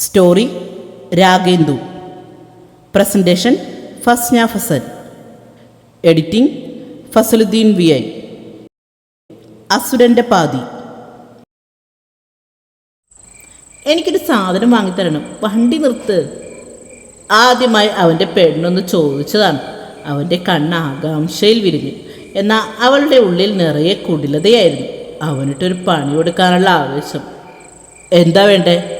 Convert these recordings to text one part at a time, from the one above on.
Story Ragendu. Presentation Fasna Fasal. Editing Fasaluddin V I. അസുരന്റെ പാതി. എനിക്കൊരു സാധനം വാങ്ങിത്തരണം. വണ്ടി നിർത്ത്. ആദ്യമായി അവന്റെ പെണ്ണൊന്ന് ചോദിച്ചതാണ്. അവന്റെ കണ്ണ് ആകാംക്ഷയിൽ വിരിഞ്ഞു. എന്നാൽ അവളുടെ ഉള്ളിൽ നിറയെ കുടിലതയായിരുന്നു. അവനിട്ടൊരു പണി കൊടുക്കാനുള്ള ആവേശം. എന്താ വേണ്ടേ?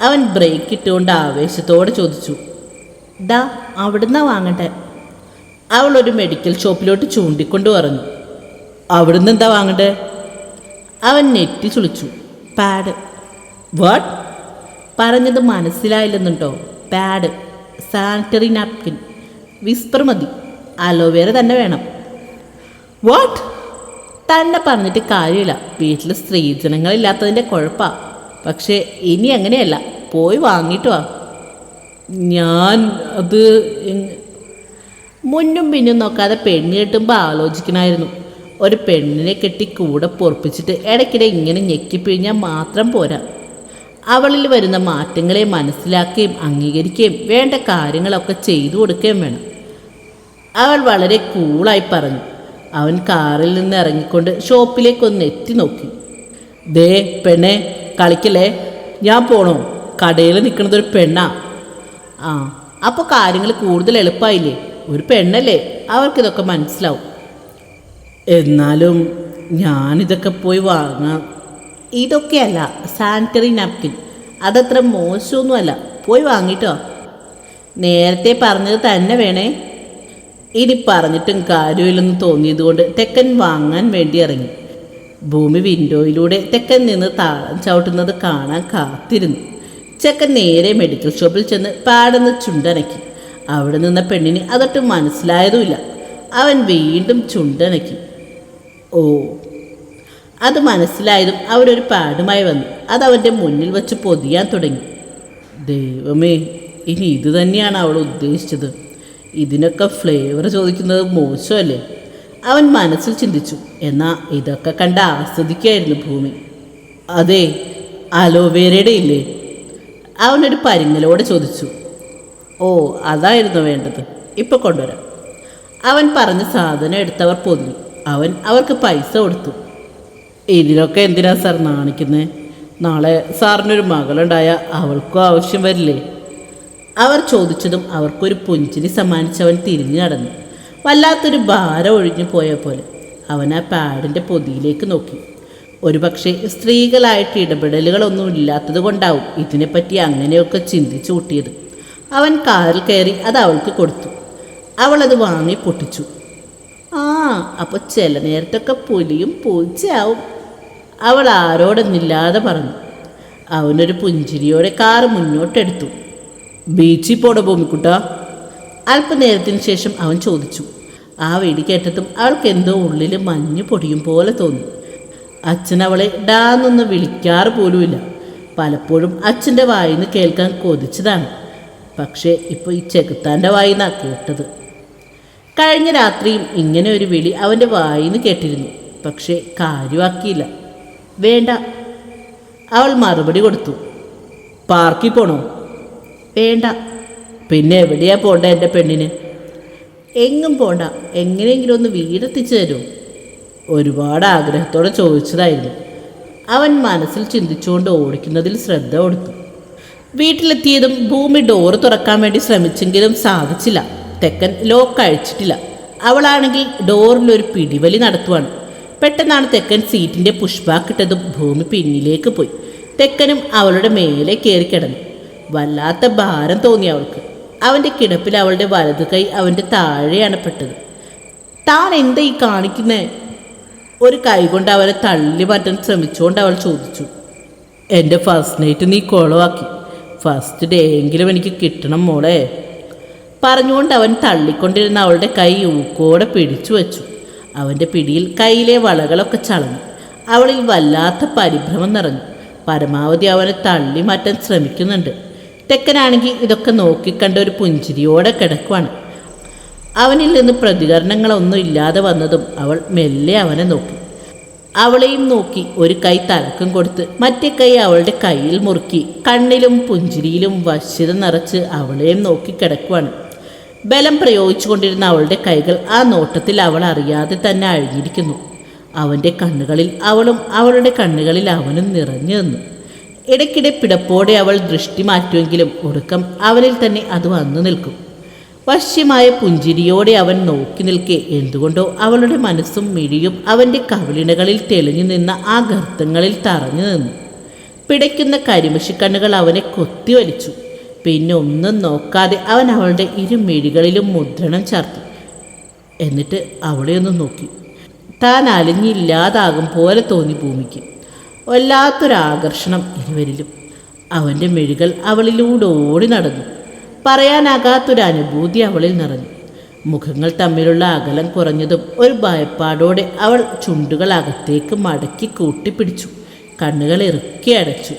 അവൻ ബ്രേക്ക് ഇട്ടുകൊണ്ട് ആവേശത്തോടെ ചോദിച്ചു ഡാ അവിടുന്ന് വാങ്ങട്ടെ? അവൾ ഒരു മെഡിക്കൽ ഷോപ്പിലോട്ട് ചൂണ്ടിക്കൊണ്ട് പറഞ്ഞു അവിടുന്ന് എന്താ വാങ്ങണ്ടേ അവൻ നെറ്റി ചുളിച്ചു പാഡ് വാട്ട് പറഞ്ഞത് മനസ്സിലായില്ലെന്നുണ്ടോ? പാഡ് സാനിറ്ററി നാപ്കിൻ വിസ്പർ മതി. അലോവേര തന്നെ വേണം. വാട്ട് തന്നെ പറഞ്ഞിട്ട് കാര്യമില്ല. വീട്ടിൽ സ്ത്രീജനങ്ങളില്ലാത്തതിന്റെ കുഴപ്പാ. പക്ഷേ ഇനി അങ്ങനെയല്ല. പോയി വാങ്ങിയിട്ട് വാ. ഞാൻ അത് മുന്നും പിന്നും നോക്കാതെ പെണ്ണ് കെട്ടുമ്പോൾ ആലോചിക്കണമായിരുന്നു ഒരു പെണ്ണിനെ കെട്ടി കൂടെ പൊറപ്പിച്ചിട്ട് ഇടയ്ക്കിടെ ഇങ്ങനെ ഞെക്കിപ്പിഴിഞ്ഞാൽ മാത്രം പോരാ. അവളിൽ വരുന്ന മാറ്റങ്ങളെ മനസ്സിലാക്കുകയും അംഗീകരിക്കുകയും വേണ്ട കാര്യങ്ങളൊക്കെ ചെയ്തു കൊടുക്കുകയും വേണം. അവൾ വളരെ കൂളായി പറഞ്ഞു. അവൻ കാറിൽ നിന്ന് ഇറങ്ങിക്കൊണ്ട് ഷോപ്പിലേക്കൊന്ന് എത്തി നോക്കി. ദേ പെണ്ണെ കളിക്കല്ലേ? ഞാൻ പോണോ. കടയിൽ നിൽക്കുന്നത് ഒരു പെണ്ണാ. ആ അപ്പോൾ കാര്യങ്ങൾ കൂടുതൽ എളുപ്പമായില്ലേ ഒരു പെണ്ണല്ലേ? അവർക്കിതൊക്കെ മനസ്സിലാവും. എന്നാലും ഞാനിതൊക്കെ പോയി വാങ്ങാം. ഇതൊക്കെയല്ല സാനിറ്ററി നാപ്കിൻ അതത്ര മോശമൊന്നുമല്ല. പോയി വാങ്ങിട്ടോ. നേരത്തെ പറഞ്ഞത് തന്നെ വേണേ. ഇനി പറഞ്ഞിട്ടും കാര്യമില്ലെന്ന് തോന്നിയതുകൊണ്ട് തെക്കൻ വാങ്ങാൻ വേണ്ടി ഇറങ്ങി. ഭൂമി വിൻഡോയിലൂടെ തെക്കൻ നിന്ന് താളം ചവിട്ടുന്നത് കാണാൻ കാത്തിരുന്നു. ചെക്കൻ നേരെ മെഡിക്കൽ ഷോപ്പിൽ ചെന്ന് പാടുന്ന ചുണ്ടനക്കി. അവിടെ നിന്ന പെണ്ണിന് അതൊട്ടും മനസ്സിലായതുമില്ല. അവൻ വീണ്ടും ചുണ്ടനക്കി. ഓ. അത് മനസ്സിലായതും അവരൊരു പാടുമായി വന്നു. അത് മുന്നിൽ വെച്ച് പൊതിയാൻ തുടങ്ങി. ദൈവമേ ഇനി ഇത് തന്നെയാണ് അവൾ ഉദ്ദേശിച്ചത്. ഇതിനൊക്കെ ഫ്ലേവർ ചോദിക്കുന്നത് മോശമല്ലേ? അവൻ മനസ്സിൽ ചിന്തിച്ചു എന്നാ ഇതൊക്കെ കണ്ട് ആസ്വദിക്കായിരുന്നു ഭൂമി. അതെ അലോവേരയുടെ ഇല്ലേ? അവനൊരു പരിങ്ങലോടെ ചോദിച്ചു. ഓ അതായിരുന്നു വേണ്ടത്. ഇപ്പോൾ കൊണ്ടുവരാം. അവൻ പറഞ്ഞ സാധനം എടുത്തവർ പൊതിഞ്ഞു. അവൻ അവർക്ക് പൈസ കൊടുത്തു. ഇതിനൊക്കെ എന്തിനാ സാർ നാണിക്കുന്നത് നാളെ സാറിനൊരു മകളുണ്ടായ അവൾക്കും ആവശ്യം വരില്ലേ? അവർ ചോദിച്ചതും അവർക്കൊരു പുഞ്ചിരി സമ്മാനിച്ചവൻ തിരിഞ്ഞു നടന്നു. വല്ലാത്തൊരു ഭാരം ഒഴിഞ്ഞു പോയ പോലെ അവൻ ആ പാഡിന്റെ പൊതിയിലേക്ക് നോക്കി. ഒരുപക്ഷെ സ്ത്രീകളായിട്ട് ഇടപെടലുകളൊന്നും ഇല്ലാത്തത് കൊണ്ടാവും ഇതിനെപ്പറ്റി അങ്ങനെയൊക്കെ ചിന്തിച്ചു കൂട്ടിയത്. അവൻ കാറിൽ കയറി അത് അവൾക്ക് കൊടുത്തു. അവൾ അത് വാങ്ങി പൊട്ടിച്ചു. ആ അപ്പോൾ ചില നേരത്തൊക്കെ പുലിയും പൂച്ചയാവും അവൾ ആരോടൊന്നില്ലാതെ പറഞ്ഞു. അവനൊരു പുഞ്ചിരിയോടെ കാറ് മുന്നോട്ടെടുത്തു. ബീച്ചിൽ പോട ഭൂമിക്കുട്ട? അല്പനേരത്തിന് ശേഷം അവൻ ചോദിച്ചു. ആ വെടി കേട്ടതും അവൾക്ക് എന്തോ ഉള്ളിൽ മഞ്ഞ് പൊടിയും പോലെ തോന്നി. അച്ഛൻ അവളെ ഡാന്നൊന്ന് വിളിക്കാറ് പോലുമില്ല. പലപ്പോഴും അച്ഛന്റെ വായിന്ന് കേൾക്കാൻ കൊതിച്ചതാണ്. പക്ഷേ ഇപ്പോൾ ഈ ചെകുത്താന്റെ വായിന്നാ കേട്ടത്. കഴിഞ്ഞ രാത്രിയും ഇങ്ങനെ ഒരു വിളി അവന്റെ വായിന്ന് കേട്ടിരുന്നു. പക്ഷേ കാര്യമാക്കിയില്ല. വേണ്ട. അവൾ മറുപടി കൊടുത്തു. പാർക്കിൽ പോണോ? വേണ്ട. പിന്നെ എവിടെയാ പോണ്ട എന്റെ പെണ്ണിന്? എങ്ങും പോണ്ട. എങ്ങനെയെങ്കിലും ഒന്ന് വീടെത്തിച്ചു തരുമോ ഒരുപാട് ആഗ്രഹത്തോടെ ചോദിച്ചതായിരുന്നു. അവൻ മനസ്സിൽ ചിന്തിച്ചുകൊണ്ട് ഓടിക്കുന്നതിൽ ശ്രദ്ധ കൊടുത്തു. വീട്ടിലെത്തിയതും ഭൂമി ഡോറ് തുറക്കാൻ വേണ്ടി ശ്രമിച്ചെങ്കിലും സാധിച്ചില്ല. തെക്കൻ ലോക്ക് അഴിച്ചിട്ടില്ല. അവളാണെങ്കിൽ ഡോറിൽ ഒരു പിടിവലി നടത്തുവാണ്. പെട്ടെന്നാണ് തെക്കൻ സീറ്റിന്റെ പുഷ്പാക്കിട്ടതും ഭൂമി പിന്നിലേക്ക് പോയി. തെക്കനും അവളുടെ മേലെ കയറി കിടന്നു. വല്ലാത്ത ഭാരം തോന്നി അവൾക്ക്. അവന്റെ കിടപ്പിൽ അവളുടെ വലതു കൈ അവന്റെ താഴെയാണ് പെട്ടത്. താൻ എന്താ ഈ കാണിക്കുന്നേ? ഒരു കൈ കൊണ്ട് അവരെ തള്ളി മാറ്റാൻ ശ്രമിച്ചുകൊണ്ട് അവൾ ചോദിച്ചു. എന്റെ ഫസ്റ്റ് നൈറ്റ് നീ കുളവാക്കി. ഫസ്റ്റ് ഡേ എങ്കിലും എനിക്ക് കിട്ടണം മോളെ. പറഞ്ഞുകൊണ്ട് അവൻ തള്ളിക്കൊണ്ടിരുന്ന അവളുടെ കൈ ഊക്കോടെ പിടിച്ചു വച്ചു. അവന്റെ പിടിയിൽ കയ്യിലെ വളകളൊക്കെ ചളഞ്ഞു. അവളിൽ വല്ലാത്ത പരിഭ്രമം നിറഞ്ഞു. പരമാവധി അവനെ തള്ളി മാറ്റാൻ ശ്രമിക്കുന്നുണ്ട്. തെക്കനാണെങ്കിൽ ഇതൊക്കെ നോക്കിക്കണ്ട ഒരു പുഞ്ചിരിയോടെ കിടക്കുവാണ്. അവനിൽ നിന്ന് പ്രതികരണങ്ങളൊന്നും ഇല്ലാതെ വന്നതും അവൾ മെല്ലെ അവനെ നോക്കി. അവളെയും നോക്കി ഒരു കൈ തലക്കം കൊടുത്ത് മറ്റേ കൈ അവളുടെ കയ്യിൽ മുറുക്കി കണ്ണിലും പുഞ്ചിരിയിലും വശ്യത നിറച്ച് അവളെയും നോക്കി കിടക്കുവാണ്. ബലം പ്രയോഗിച്ചുകൊണ്ടിരുന്ന അവളുടെ കൈകൾ ആ നോട്ടത്തിൽ അവൾ അറിയാതെ തന്നെ അഴിഞ്ഞിരിക്കുന്നു. അവന്റെ കണ്ണുകളിൽ അവളും അവളുടെ കണ്ണുകളിൽ അവനും നിറഞ്ഞു നിന്നു. ഇടയ്ക്കിടെ പിടപ്പോടെ അവൾ ദൃഷ്ടി മാറ്റുമെങ്കിലും ഒടുക്കം അവനിൽ തന്നെ അത് വന്നു നിൽക്കും. വശ്യമായ പുഞ്ചിരിയോടെ അവൻ നോക്കി നിൽക്കെ എന്തുകൊണ്ടോ അവളുടെ മനസ്സും മിഴിയും അവന്റെ കവിളിണകളിൽ തെളിഞ്ഞു നിന്ന ആ ഗർത്തങ്ങളിൽ തറഞ്ഞു നിന്നു. പിടയ്ക്കുന്ന കരിമഷിക്കണ്ണുകൾ അവനെ കൊത്തി വലിച്ചു. പിന്നെ ഒന്നും നോക്കാതെ അവൻ അവളുടെ ഇരു മിഴികളിലും മുദ്രണം ചാർത്തി. എന്നിട്ട് അവളെ ഒന്ന് നോക്കി. താൻ അലിഞ്ഞില്ലാതാകും പോലെ തോന്നി ഭൂമിക്ക്. വല്ലാത്തൊരാകർഷണം ഇരുവരിലും. അവന്റെ മെഴികൾ അവളിലൂടെ ഓടി നടന്നു. പറയാനാകാത്തൊരു അനുഭൂതി അവളിൽ നിറഞ്ഞു. മുഖങ്ങൾ തമ്മിലുള്ള അകലം കുറഞ്ഞതും ഒരു ഭയപ്പാടോടെ അവൾ ചുണ്ടുകൾ അകത്തേക്ക് മടക്കി കൂട്ടിപ്പിടിച്ചു. കണ്ണുകൾ ഇറുക്കി അടച്ചു.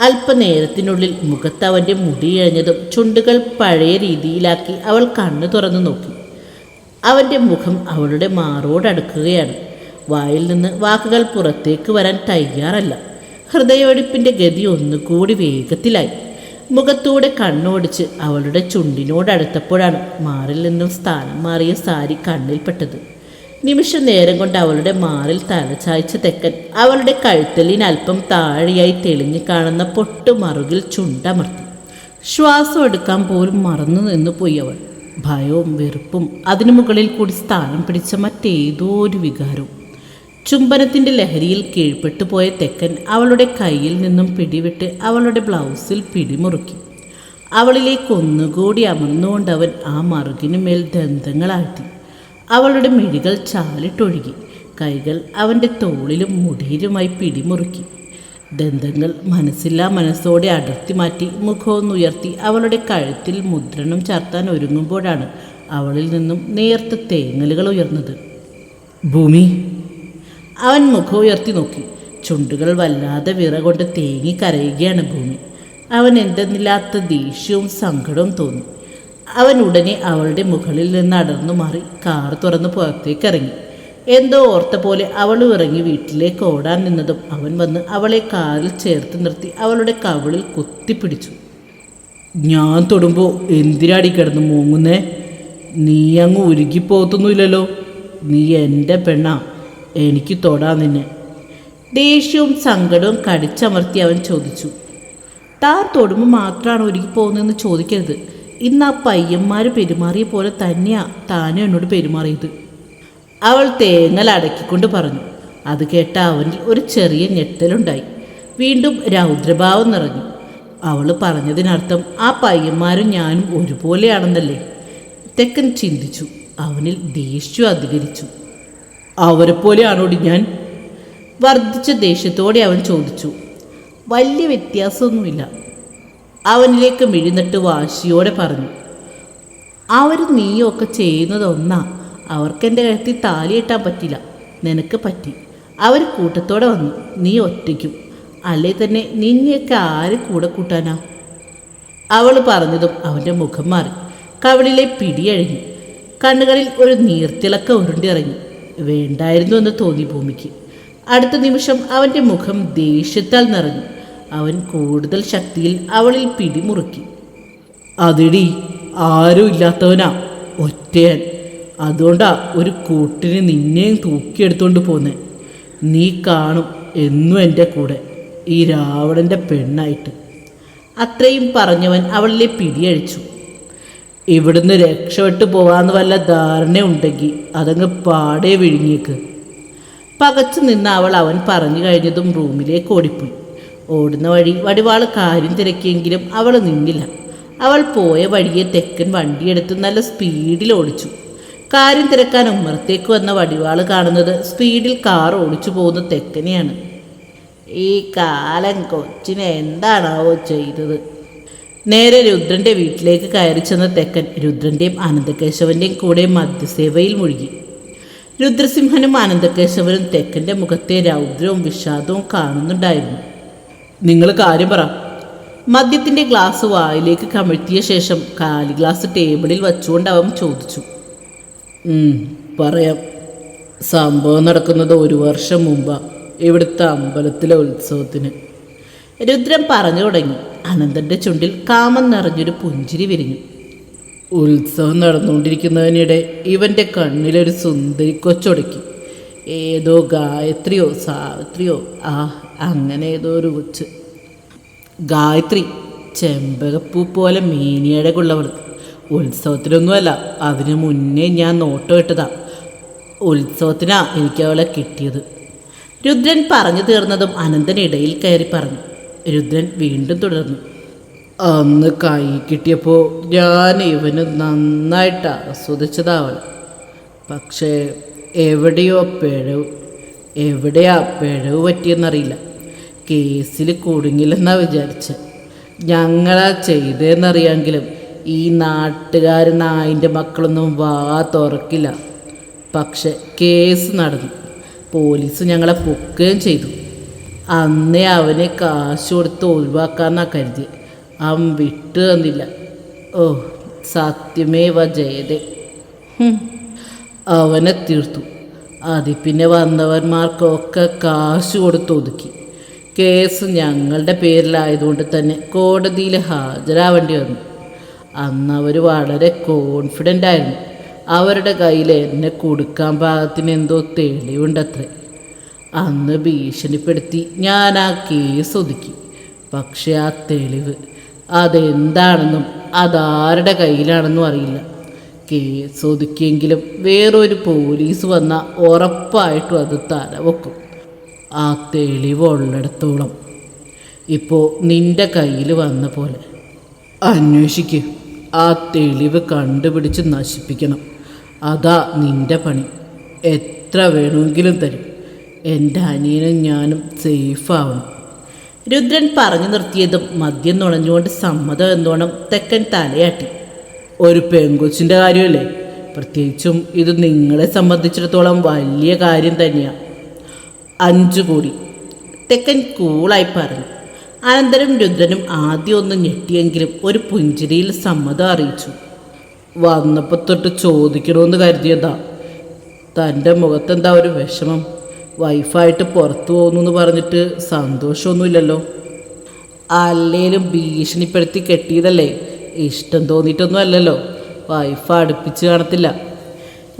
അല്പനേരത്തിനുള്ളിൽ മുഖത്ത് അവന്റെ മുടി ഇഴഞ്ഞതും ചുണ്ടുകൾ പഴയ രീതിയിലാക്കി അവൾ കണ്ണു തുറന്നു നോക്കി. അവന്റെ മുഖം അവളുടെ മാറോടടുക്കുകയാണ്. വായിൽ നിന്ന് വാക്കുകൾ പുറത്തേക്ക് വരാൻ തയ്യാറല്ല. ഹൃദയവെടിപ്പിന്റെ ഗതി ഒന്നുകൂടി വേഗത്തിലായി. മുഖത്തൂടെ കണ്ണോടിച്ച് അവളുടെ ചുണ്ടിനോടടുത്തപ്പോഴാണ് മാറിൽ നിന്നും സ്ഥാനം മാറിയ സാരി കണ്ണിൽപ്പെട്ടത് നിമിഷ നേരം കൊണ്ട് അവളുടെ മാറിൽ തലചായ്ച്ച തെക്കൻ അവളുടെ കഴുത്തലിന് അല്പം താഴെയായി തെളിഞ്ഞു കാണുന്ന പൊട്ടുമറുകിൽ ചുണ്ടമർത്തി. ശ്വാസം എടുക്കാൻ പോലും മറന്നു നിന്നു പോയി അവൾ. ഭയവും വെറുപ്പും അതിനു മുകളിൽ കൂടി സ്ഥാനം പിടിച്ച മറ്റേതോ ഒരു വികാരവും. ചുംബനത്തിന്റെ ലഹരിയിൽ കീഴ്പ്പെട്ടു പോയ തെക്കൻ അവളുടെ കയ്യിൽ നിന്നും പിടിവിട്ട് അവളുടെ ബ്ലൗസിൽ പിടിമുറുക്കി. അവളിലേക്ക് ഒന്നുകൂടി അമർന്നുകൊണ്ട് അവൻ ആ മറുകിനു മേൽ ദന്തങ്ങളാഴ്ത്തി അവളുടെ മിഴികൾ ചാലിട്ടൊഴുകി. കൈകൾ അവന്റെ തോളിലും മുടിയിലുമായി പിടിമുറുക്കി. ദന്തങ്ങൾ മനസ്സില്ലാ മനസ്സോടെ അടർത്തി മാറ്റി മുഖമൊന്നുയർത്തി അവളുടെ കഴുത്തിൽ മുദ്രണം ചാർത്താൻ ഒരുങ്ങുമ്പോഴാണ് അവളിൽ നിന്നും നേർത്ത തേങ്ങലുകൾ ഉയർന്നത്. ഭൂമി അവൻ മുഖം ഉയർത്തി നോക്കി. ചുണ്ടുകൾ വല്ലാതെ വിറ കൊണ്ട് തേങ്ങി കരയുകയാണ് ഭൂമി. അവൻ എന്തെന്നില്ലാത്ത ദേഷ്യവും സങ്കടവും തോന്നി. അവൻ ഉടനെ അവളുടെ മുകളിൽ നിന്ന് അടർന്നു മാറി കാർ തുറന്ന് പുറത്തേക്ക് ഇറങ്ങി. എന്തോ ഓർത്ത പോലെ അവളും ഇറങ്ങി വീട്ടിലേക്ക് ഓടാൻ നിന്നതും അവൻ വന്ന് അവളെ കാറിൽ ചേർത്ത് നിർത്തി അവളുടെ കവിളിൽ കുത്തിപ്പിടിച്ചു ഞാൻ തൊടുമ്പോൾ എന്തിനാടി കിടന്ന് മൂങ്ങുന്നേ? നീ അങ്ങ് ഉരുകിപ്പോത്തൊന്നുമില്ലല്ലോ നീ എന്റെ പെണ്ണാ. എനിക്ക് തൊടാ നിന്നെ. ദേഷ്യവും സങ്കടവും കടിച്ചമർത്തി അവൻ ചോദിച്ചു. താൻ തൊടുമ്പോൾ മാത്രമാണ് ഒരുക്കി പോകുന്നതെന്ന് ചോദിക്കരുത്. ഇന്ന് ആ പയ്യന്മാർ പെരുമാറിയ പോലെ തന്നെയാ താനും എന്നോട് പെരുമാറിയത്. അവൾ തേങ്ങൽ അടക്കിക്കൊണ്ട് പറഞ്ഞു. അത് കേട്ട അവനിൽ ഒരു ചെറിയ ഞെട്ടലുണ്ടായി. വീണ്ടും രൗദ്രഭാവം നിറഞ്ഞു. അവൾ പറഞ്ഞതിനർത്ഥം ആ പയ്യന്മാരും ഞാനും ഒരുപോലെയാണെന്നല്ലേ. തെക്കൻ ചിന്തിച്ചു. അവനിൽ ദേഷ്യം അധികരിച്ചു. അവരെ പോലെയാണോടി ഞാൻ? വർദ്ധിച്ച ദേഷ്യത്തോടെ അവൻ ചോദിച്ചു. വലിയ വ്യത്യാസമൊന്നുമില്ല. അവനിലേക്ക് മിഴിന്നിട്ട് വാശിയോടെ പറഞ്ഞു. അവർ നീയൊക്കെ ചെയ്യുന്നത് ഒന്നാ. അവർക്കെന്റെ കഴുത്തിൽ താലിയിട്ടാൻ പറ്റില്ല. നിനക്ക് പറ്റി. അവർ കൂട്ടത്തോടെ വന്നു. നീ ഒറ്റയ്ക്കും. അല്ലേ തന്നെ നിന്നെയൊക്കെ ആര് കൂടെ കൂട്ടാനാ? അവൾ പറഞ്ഞതും അവന്റെ മുഖം മാറി. കവളിലെ പിടിയഴിഞ്ഞു കണ്ണുകളിൽ ഒരു നീർത്തിളക്ക ഉരുണ്ടിറങ്ങി. വേണ്ടായിരുന്നു എന്ന് തോന്നി ഭൂമിക്ക്. അടുത്ത നിമിഷം അവന്റെ മുഖം ദേഷ്യത്താൽ നിറഞ്ഞു. അവൻ കൂടുതൽ ശക്തിയിൽ അവളിൽ പിടിമുറുക്കി. അതിടി ആരും ഇല്ലാത്തവനാ ഒറ്റയൻ. അതുകൊണ്ടാ ഒരു കൂട്ടിന് നിന്നെയും തൂക്കിയെടുത്തുകൊണ്ട് പോന്നെ. നീ കാണും എന്നും എന്റെ കൂടെ ഈ രാവണന്റെ പെണ്ണായിട്ട്. അത്രയും പറഞ്ഞവൻ അവളിലെ പിടിയഴിച്ചു. ഇവിടുന്ന് രക്ഷപ്പെട്ട് പോവാന്ന് വല്ല ധാരണയുണ്ടെങ്കിൽ അതങ്ങ് പാടെ വിഴുങ്ങിയേക്ക്. പകച്ചു നിന്ന് അവൾ അവൻ പറഞ്ഞു കഴിഞ്ഞതും റൂമിലേക്ക് ഓടിപ്പോയി. ഓടുന്ന വഴി വടിവാൾ കാര്യം തിരക്കിയെങ്കിലും അവൾ നിന്നില്ല. അവൾ പോയ വഴിയെ തെക്കൻ വണ്ടിയെടുത്ത് നല്ല സ്പീഡിൽ ഓടിച്ചു. കാര്യം തിരക്കാൻ ഉമ്മറത്തേക്ക് വന്ന വടിവാൾ കാണുന്നത് സ്പീഡിൽ കാർ ഓടിച്ചു പോകുന്ന തെക്കനെയാണ്. ഈ കാലം കൊച്ചിനെ എന്താണാവോ ചെയ്തത്? നേരെ രുദ്രന്റെ വീട്ടിലേക്ക് കയറി ചെന്ന തെക്കൻ രുദ്രന്റെയും ആനന്ദകേശവന്റെയും കൂടെ മദ്യസേവയിൽ മുഴുകി. രുദ്രസിംഹനും ആനന്ദകേശവനും തെക്കന്റെ മുഖത്തെ രൗദ്രവും വിഷാദവും കാണുന്നുണ്ടായിരുന്നു. നിങ്ങൾ കാര്യം പറ. മദ്യത്തിന്റെ ഗ്ലാസ് വായിലേക്ക് കമിഴ്ത്തിയ ശേഷം കാലി ഗ്ലാസ് ടേബിളിൽ വച്ചുകൊണ്ട് അവൻ ചോദിച്ചു. "ഉം, പറയാം. സംഭവം നടക്കുന്നത് ഒരു വർഷം മുമ്പാണ് ഇവിടുത്തെ അമ്പലത്തിലെ ഉത്സവത്തിന്. രുദ്രൻ പറഞ്ഞു തുടങ്ങി. അനന്തന്റെ ചുണ്ടിൽ കാമം നിറഞ്ഞൊരു പുഞ്ചിരി വിരിഞ്ഞു. ഉത്സവം നടന്നുകൊണ്ടിരിക്കുന്നതിനിടെ ഇവന്റെ കണ്ണിലൊരു സുന്ദരി കൊച്ചൊടുക്കി. ഏതോ ഗായത്രിയോ സാവിത്രിയോ ആ അങ്ങനെ ഏതോ ഒരു കൊച്ച്. ഗായത്രി ചെമ്പകപ്പൂ പോലെ മീനിയഴകുള്ളവൾ ഉത്സവത്തിനൊന്നുമല്ല അതിനു മുന്നേ ഞാൻ നോട്ടം ഇട്ടതാ. ഉത്സവത്തിനാ എനിക്ക് അവളെ കിട്ടിയത്. രുദ്രൻ പറഞ്ഞു തീർന്നതും അനന്തൻ ഇടയിൽ കയറി പറഞ്ഞു. രുദ്രൻ വീണ്ടും തുടർന്നു. അന്ന് കൈ കിട്ടിയപ്പോൾ ഞാൻ ഇവന് നന്നായിട്ട് ആസ്വദിച്ചതാവണം. പക്ഷേ എവിടെയോ പിഴവ് എവിടെയാ പിഴവ് പറ്റിയെന്നറിയില്ല. കേസിൽ കുടുങ്ങില്ലെന്നാണ് വിചാരിച്ച. ഞങ്ങളാ ചെയ്തതെന്നറിയാമെങ്കിലും ഈ നാട്ടുകാർ നായിന്റെ മക്കളൊന്നും വാ തുറക്കില്ല. പക്ഷെ കേസ് നടന്നു. പോലീസ് ഞങ്ങളെ പൊക്കുകയും ചെയ്തു. അന്നേ അവനെ കാശ് കൊടുത്ത് ഒഴിവാക്കാന്നാ കരുതി. അവൻ വിട്ടു തന്നില്ല. ഓ സത്യമേവ ജയതേ. അവനെ തീർത്തു. അതിൽ പിന്നെ വന്നവന്മാർക്കൊക്കെ കാശ് കൊടുത്ത് ഒതുക്കി. കേസ് ഞങ്ങളുടെ പേരിലായതുകൊണ്ട് തന്നെ കോടതിയിൽ ഹാജരാവേണ്ടി വന്നു. അന്ന് അവർ വളരെ കോൺഫിഡന്റ് ആയിരുന്നു. അവരുടെ കയ്യിൽ എന്നെ കൊടുക്കാൻ പാകത്തിന് എന്തോ തെളിവുണ്ടത്രേ. അന്ന് ഭീഷണിപ്പെടുത്തി ഞാൻ ആ കേസ് ഒതുക്കി. പക്ഷെ ആ തെളിവ് അതെന്താണെന്നും അതാരുടെ കയ്യിലാണെന്നും അറിയില്ല. കേസ് ഒതുക്കിയെങ്കിലും വേറൊരു പോലീസ് വന്നാൽ ഉറപ്പായിട്ടും അത് തലവെക്കും. ആ തെളിവുള്ളിടത്തോളം ഇപ്പോൾ നിന്റെ കയ്യിൽ വന്ന പോലെ. അന്വേഷിക്കും. ആ തെളിവ് കണ്ടുപിടിച്ച് നശിപ്പിക്കണം. അതാ നിന്റെ പണി. എത്ര വേണമെങ്കിലും തരും. എന്റെ അനിയനും ഞാനും സേഫാവണം രുദ്രൻ പറഞ്ഞു നിർത്തിയതും മദ്യം നുണഞ്ഞുകൊണ്ട് സമ്മതം എന്നോണം തെക്കൻ തലയാട്ടി. ഒരു പെങ്കൊച്ചിന്റെ കാര്യമല്ലേ? പ്രത്യേകിച്ചും ഇത് നിങ്ങളെ സംബന്ധിച്ചിടത്തോളം വലിയ കാര്യം തന്നെയാണ് അഞ്ചു കോടി. തെക്കൻ കൂളായി പറഞ്ഞു. അനന്തരം രുദ്രനും ആദ്യം ഒന്ന് ഞെട്ടിയെങ്കിലും ഒരു പുഞ്ചിരിയിൽ സമ്മതം അറിയിച്ചു. വന്നപ്പോൾ തൊട്ട് ചോദിക്കണമെന്ന് കരുതിയതാ. തന്റെ മുഖത്തെന്താ ഒരു വിഷമം? വൈഫായിട്ട് പുറത്തു പോകുന്നു എന്ന് പറഞ്ഞിട്ട് സന്തോഷമൊന്നുമില്ലല്ലോ. അല്ലേലും ഭീഷണിപ്പെടുത്തി കെട്ടിയതല്ലേ? ഇഷ്ടം തോന്നിയിട്ടൊന്നും അല്ലല്ലോ. വൈഫ് അടുപ്പിച്ച് കാണത്തില്ല.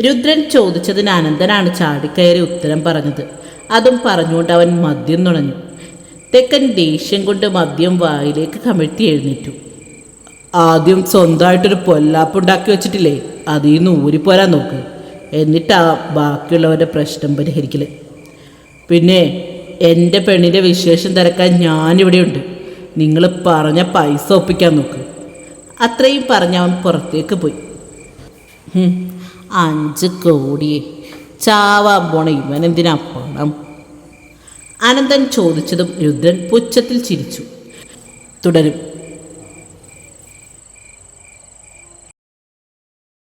രുദ്രൻ ചോദിച്ചതിന് അനന്തനാണ് ചാടിക്കയറി ഉത്തരം പറഞ്ഞത്. അതും പറഞ്ഞുകൊണ്ട് അവൻ മദ്യം നുണഞ്ഞു. തെക്കൻ ദേഷ്യം കൊണ്ട് മദ്യം വായിലേക്ക് കമിഴ്ത്തി എഴുന്നേറ്റു. ആദ്യം സ്വന്തമായിട്ടൊരു പൊല്ലാപ്പുണ്ടാക്കി വെച്ചിട്ടില്ലേ? അതിൽ നിന്ന് ഊരിപ്പോരാൻ നോക്ക്. എന്നിട്ടാ ബാക്കിയുള്ളവരുടെ പ്രശ്നം പരിഹരിക്കൽ പിന്നെ എന്റെ പെണ്ണിന്റെ വിശേഷം തിരക്കാൻ ഞാനിവിടെയുണ്ട്. നിങ്ങൾ പറഞ്ഞ പൈസ ഒപ്പിക്കാൻ നോക്ക്. അത്രയും പറഞ്ഞ് അവൻ പുറത്തേക്ക് പോയി. അഞ്ച് കോടിയെ. ചാവാൻ പോണ ഇവൻ എന്തിനാ പണം? അനന്തൻ ചോദിച്ചതും രുദ്രൻ പുച്ഛത്തിൽ ചിരിച്ചു. തുടരും.